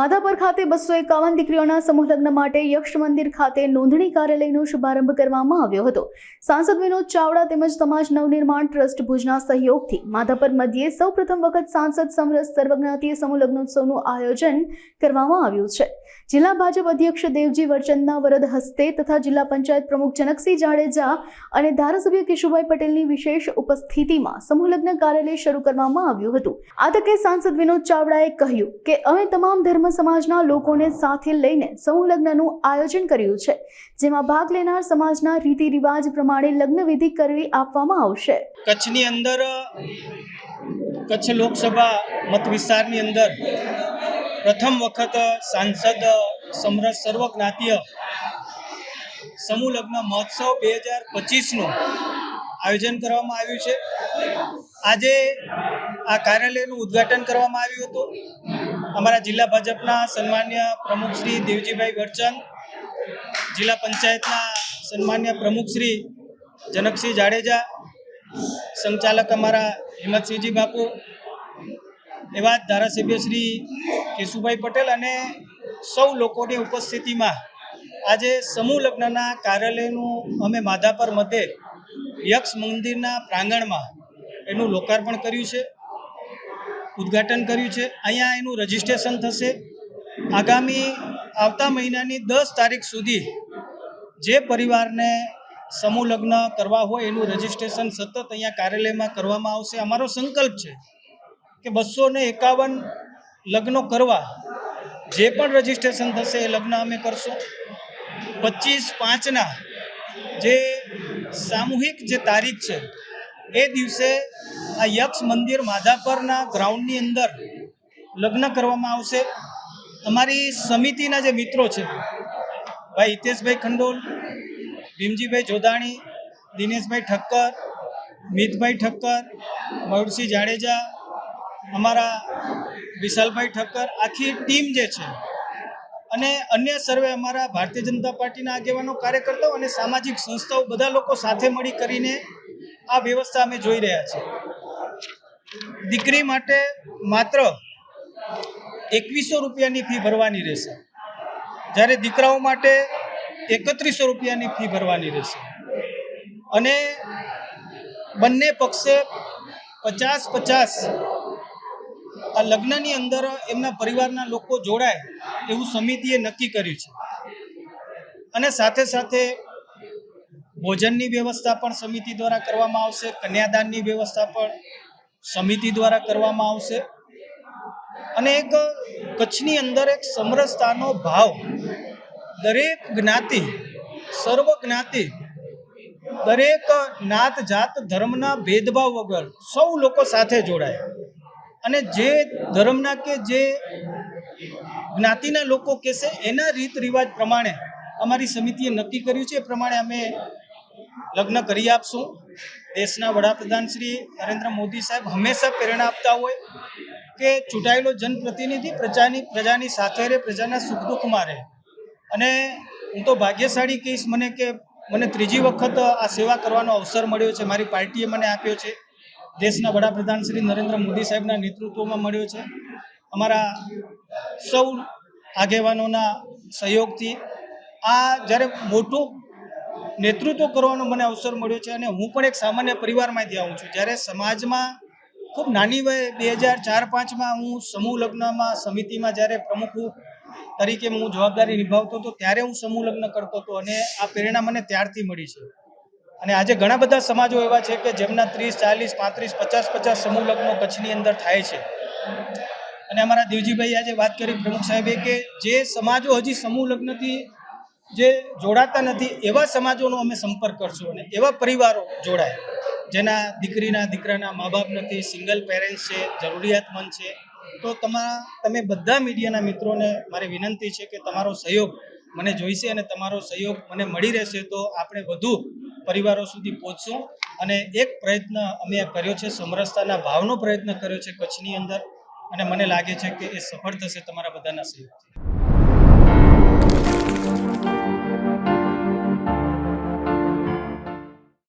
માધાપર ખાતે બસો એકાવન દીકરીઓના સમૂહ લગ્ન માટે યક્ષ મંદિર ખાતે નોંધણી કાર્યાલયનો શુભારંભ કરવામાં આવ્યો હતો. સાંસદ વિનોદ ચાવડા તેમજ સમાજ નવનિર્માણ ટ્રસ્ટ ભુજના સહયોગથી માધાપર મધ્યે સૌપ્રથમ વખત સાંસદ સમરસ સર્વજ્ઞાતીય સમૂહ લગ્નોત્સવનું આયોજન કરવામાં આવ્યું છે. જિલ્લા ભાજપ અધ્યક્ષ દેવજી વરચંદના વરદ હસ્તે તથા જિલ્લા પંચાયત પ્રમુખ જનકસિંહ જાડેજા અને ધારાસભ્ય કેશુભાઈ પટેલની વિશેષ ઉપસ્થિતિમાં સમૂહલગ્ન કાર્યાલય શરૂ કરવામાં આવ્યું હતું. આ તકે સાંસદ વિનોદ ચાવડાએ કહ્યું કે, અમે તમામ ધર્મ સમાજના લોકોને સાથે લઈને સમૂહલગ્નનું આયોજન કર્યું છે, જેમાં ભાગ લેનાર સમાજના રીતિ રિવાજ પ્રમાણે લગ્નવિધિ કરવી આપવામાં આવશે. કચ્છની અંદર, કચ્છ લોકસભા મત વિસ્તારની અંદર પ્રથમ વખત સાંસદ સમરસ સર્વજ્ઞાતીય સમૂહ લગ્ન મહોત્સવ બે હજાર પચીસનું આયોજન કરવામાં આવ્યું છે. આજે આ કાર્યાલયનું ઉદ્ઘાટન કરવામાં આવ્યું હતું. અમારા જિલ્લા ભાજપના સન્માન્ય પ્રમુખ શ્રી દેવજીભાઈ વરચંદ જિલ્લા પંચાયતના સન્માન્ય પ્રમુખ શ્રી જનકસિંહ જાડેજા, સંચાલક અમારા હિંમતસિંહજી બાપુ એવા ધારાસભ્ય શ્રી કેશુભાઈ પટેલ અને સૌ લોકોની ઉપસ્થિતિમાં આજે સમૂહ લગ્નના કાર્યાલયનું અમે માધાપર મધ્યે યક્ષ મંદિરના પ્રાંગણમાં એનું લોકાર્પણ કર્યું છે, ઉદ્ઘાટન કર્યું છે. અહીંયા એનું રજિસ્ટ્રેશન થશે. આગામી આવતા મહિનાની દસ તારીખ સુધી જે પરિવારને સમૂહ લગ્ન કરવા હોય એનું રજિસ્ટ્રેશન સતત અહીંયા કાર્યાલયમાં કરવામાં આવશે. અમારો સંકલ્પ છે કે બસો ને એકાવન લગ્નો કરવા જે પણ રજિસ્ટ્રેશન થશે એ લગ્ન અમે કરશું. પચીસ પાંચના જે સામૂહિક જે તારીખ છે, એ દિવસે આ યક્ષ મંદિર માધાપરના ગ્રાઉન્ડની અંદર લગ્ન કરવામાં આવશે. અમારી સમિતિના જે મિત્રો છે, ભાઈ હિતેશભાઈ ખંડોલ, ભીમજીભાઈ જોધાણી, દિનેશભાઈ ઠક્કર, મિતભાઈ ઠક્કર, મયુરસિંહ જાડેજા અમારા વિશાલભાઈ ઠક્કર આખી ટીમ જે છે, અને અન્ય સર્વે અમારા ભારતીય જનતા પાર્ટીના આગેવાનો, કાર્યકર્તાઓ અને સામાજિક સંસ્થાઓ બધા લોકો સાથે મળી કરીને આ વ્યવસ્થા અમે જોઈ રહ્યા છીએ. દીકરી માટે માત્ર એકવીસો રૂપિયાની ફી ભરવાની રહેશે. જ્યારે દીકરાઓ માટે એકત્રીસો રૂપિયાની ફી ભરવાની રહેશે. અને બંને પક્ષે પચાસ પચાસ આ લગ્નની અંદર એમના પરિવારના લોકો જોડાય એવું સમિતિએ નક્કી કર્યું છે. અને સાથે સાથે ભોજનની વ્યવસ્થા પણ સમિતિ દ્વારા કરવામાં આવશે, કન્યાદાનની વ્યવસ્થા પણ સમિતિ દ્વારા કરવામાં આવશે. અને એક કચ્છની અંદર એક સમરસતાનો ભાવ દરેક જ્ઞાતિ, સર્વ જ્ઞાતિ, દરેક નાત જાત ધર્મના ભેદભાવ વગર સૌ લોકો સાથે જોડાય. અને જે ધર્મના કે જે જ્ઞાતિના લોકો કહેશે, એના રીત રિવાજ પ્રમાણે અમારી સમિતિએ નક્કી કર્યું છે. એ પ્રમાણે અમે લગ્ન કરી આપશું. દેશના વડાપ્રધાન શ્રી નરેન્દ્ર મોદી સાહેબ હંમેશા પ્રેરણા આપતા હોય કે ચૂંટાયેલો જનપ્રતિનિધિ પ્રજાની પ્રજાની સાથે રહે, પ્રજાના સુખ દુઃખમાં રહે. અને હું તો ભાગ્યશાળી કહીશ મને કે મને ત્રીજી વખત આ સેવા કરવાનો અવસર મળ્યો છે. મારી પાર્ટીએ મને આપ્યો છે. દેશના વડાપ્રધાન શ્રી નરેન્દ્ર મોદી સાહેબના નેતૃત્વમાં મળ્યો છે. અમારા સૌ આગેવાનોના સહયોગથી આ જ્યારે મોટું નેતૃત્વ કરવાનો મને અવસર મળ્યો છે અને હું પણ એક સામાન્ય પરિવારમાંથી આવું છું. જ્યારે સમાજમાં ખૂબ નાની વયે બે હજાર ચાર પાંચમાં હું સમૂહ લગ્નમાં સમિતિમાં જ્યારે પ્રમુખ તરીકે હું જવાબદારી નિભાવતો હતો, ત્યારે હું સમૂહ લગ્ન કરતો હતો અને આ પ્રેરણા મને ત્યારથી મળી છે. અને આજે ઘણા બધા સમાજો એવા છે કે જેમના ત્રીસ, ચાલીસ, પાંત્રીસ, પચાસ પચાસ સમૂહ લગ્નો કચ્છની અંદર થાય છે. અને અમારા દેવજીભાઈ આજે વાત કરી પ્રમુખ સાહેબે કે જે સમાજો હજી સમૂહ લગ્નથી જે જોડાતા નથી, એવા સમાજોનો અમે સંપર્ક કરશું અને એવા પરિવારો જોડાય. જેના દીકરીના, દીકરાના મા બાપ નથી, સિંગલ પેરેન્ટ્સ છે, જરૂરિયાતમંદ છે. તો તમારા તમે બધા મીડિયાના મિત્રોને મારી વિનંતી છે કે તમારો સહયોગ મને જોઈશે અને તમારો સહયોગ મને મળી રહેશે. તો આપણે વધુ પરિવારો સુધી પહોંચશું અને એક પ્રયત્ન અમે કર્યો છે, સમરસતાના ભાવનો પ્રયત્ન કર્યો છે કચ્છની અંદર અને મને લાગે છે કે એ સફળ થશે તમારા બધાના સહયોગથી.